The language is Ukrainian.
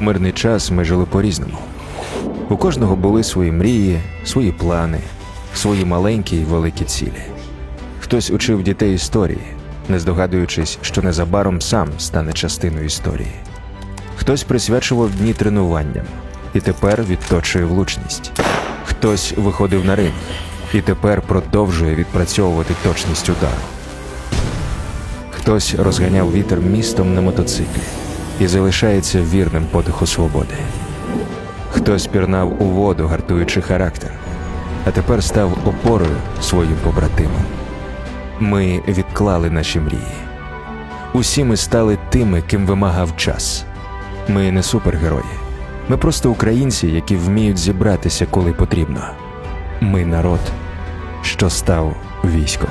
мирний час ми жили по-різному. У кожного були свої мрії, свої плани, свої маленькі й великі цілі. Хтось учив дітей історії, не здогадуючись, що незабаром сам стане частиною історії. Хтось присвячував дні тренуванням і тепер відточує влучність. Хтось виходив на ринг і тепер продовжує відпрацьовувати точність удару. Хтось розганяв вітер містом на мотоциклі і залишається вірним подиху свободи. Хтось пірнав у воду, гартуючи характер, а тепер став опорою своїм побратимам. Ми відклали наші мрії. Усі ми стали тими, ким вимагав час. Ми не супергерої. Ми просто українці, які вміють зібратися, коли потрібно. Ми народ, що став військом.